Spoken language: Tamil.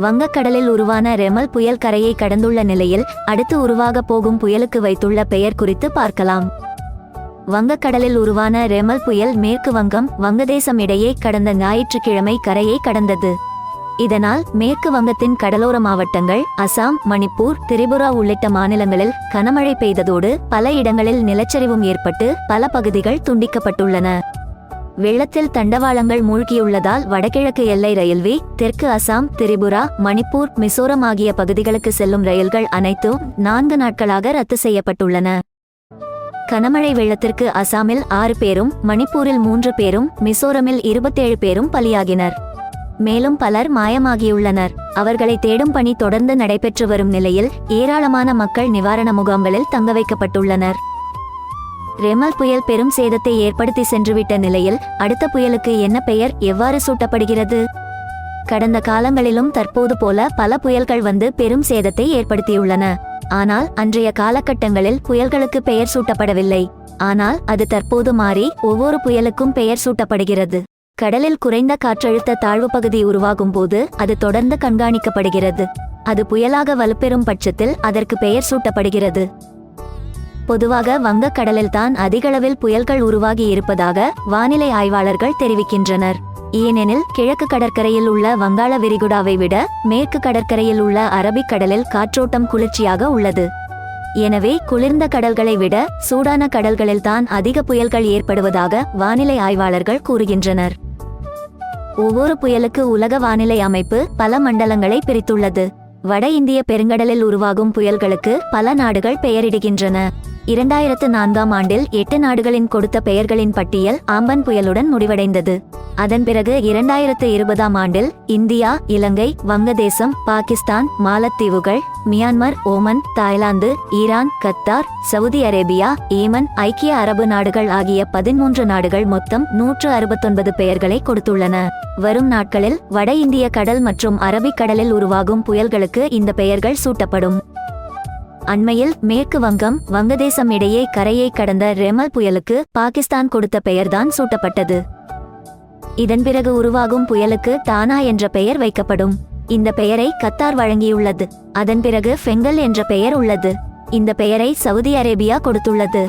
வங்கக்கடலில் உருவான ரெமல் புயல் கரையை கடந்துள்ள நிலையில் அடுத்து உருவாகப் போகும் புயலுக்கு வைத்துள்ள பெயர் குறித்து பார்க்கலாம். வங்கக்கடலில் உருவான ரெமல் புயல் மேற்கு வங்கம் வங்கதேசம் இடையே கடந்த ஞாயிற்றுக்கிழமை கரையை கடந்தது. இதனால் மேற்கு வங்கத்தின் கடலோர மாவட்டங்கள் அசாம் மணிப்பூர் திரிபுரா உள்ளிட்ட மாநிலங்களில் கனமழை பெய்ததோடு பல இடங்களில் நிலச்சரிவும் ஏற்பட்டு பல பகுதிகள் துண்டிக்கப்பட்டுள்ளன. வெள்ளத்தில் தண்டவாளங்கள் மூழ்கியுள்ளதால் வடகிழக்கு எல்லை ரயில்வே தெற்கு அசாம் திரிபுரா மணிப்பூர் மிசோரம் ஆகிய பகுதிகளுக்கு செல்லும் ரயில்கள் அனைத்தும் நான்கு நாட்களாக ரத்து செய்யப்பட்டுள்ளன. கனமழை வெள்ளத்திற்கு அசாமில் ஆறு பேரும் மணிப்பூரில் மூன்று பேரும் மிசோரமில் இருபத்தேழு பேரும் பலியாகினர். மேலும் பலர் மாயமாகியுள்ளனர். அவர்களை தேடும் பணி தொடர்ந்து நடைபெற்று வரும் நிலையில் ஏராளமான மக்கள் நிவாரண முகாம்களில் தங்க வைக்கப்பட்டுள்ளனர். ரெமல் புயல் பெரும் சேதத்தை ஏற்படுத்தி சென்றுவிட்ட நிலையில் அடுத்த புயலுக்கு என்ன பெயர் எவ்வாறு சூட்டப்படுகிறது? கடந்த காலங்களிலும் தற்போது போல பல புயல்கள் வந்து பெரும் சேதத்தை ஏற்படுத்தியுள்ளன. ஆனால் அன்றைய காலகட்டங்களில் புயல்களுக்கு பெயர் சூட்டப்படவில்லை. ஆனால் அது தற்போது மாறி ஒவ்வொரு புயலுக்கும் பெயர் சூட்டப்படுகிறது. கடலில் குறைந்த காற்றழுத்த தாழ்வு பகுதி உருவாகும் போது அது தொடர்ந்து கண்காணிக்கப்படுகிறது. அது புயலாக வலுப்பெறும் பட்சத்தில் அதற்கு பெயர் சூட்டப்படுகிறது. பொதுவாக வங்கக்கடலில் தான் அதிகளவில் புயல்கள் உருவாகி இருப்பதாக வானிலை ஆய்வாளர்கள் தெரிவிக்கின்றனர். ஏனெனில் கிழக்கு கடற்கரையில் உள்ள வங்காள விரிகுடாவை விட மேற்கு கடற்கரையில் உள்ள அரபிக்கடலில் காற்றோட்டம் குளிர்ச்சியாக உள்ளது. எனவே குளிர்ந்த கடல்களை விட சூடான கடல்களில் தான் அதிக புயல்கள் ஏற்படுவதாக வானிலை ஆய்வாளர்கள் கூறுகின்றனர். ஒவ்வொரு புயலுக்கு உலக வானிலை அமைப்பு பல மண்டலங்களை பிரித்துள்ளது. வட இந்திய பெருங்கடலில் உருவாகும் புயல்களுக்கு பல நாடுகள் பெயரிடுகின்றன. இரண்டாயிரத்து நான்காம் ஆண்டில் எட்டு நாடுகளின் கொடுத்த பெயர்களின் பட்டியல் ஆம்பன் புயலுடன் முடிவடைந்தது. அதன் பிறகு இரண்டாயிரத்து இருபதாம் ஆண்டில் இந்தியா இலங்கை வங்கதேசம் பாகிஸ்தான் மாலத்தீவுகள் Myanmar Oman Thailand Iran Qatar Saudi Arabia Yemen ஐக்கிய அரபு நாடுகள் ஆகிய பதிமூன்று நாடுகள் மொத்தம் நூற்று அறுபத்தொன்பது பெயர்களை கொடுத்துள்ளன. வரும் நாட்களில் வட இந்திய கடல் மற்றும் அரபிக்கடலில் உருவாகும் புயல்களுக்கு இந்த பெயர்கள் சூட்டப்படும். அண்மையில் மேற்கு வங்கம் வங்கதேசம் இடையே கரையை கடந்த ரெமல் புயலுக்கு பாகிஸ்தான் கொடுத்த பெயர்தான் சூட்டப்பட்டது. இதன் பிறகு உருவாகும் புயலுக்கு தானா என்ற பெயர் வைக்கப்படும். இந்த பெயரை கத்தார் வழங்கியுள்ளது. அதன் பிறகு ஃபெங்கல் என்ற பெயர் உள்ளது. இந்த பெயரை சவுதி அரேபியா கொடுத்துள்ளது.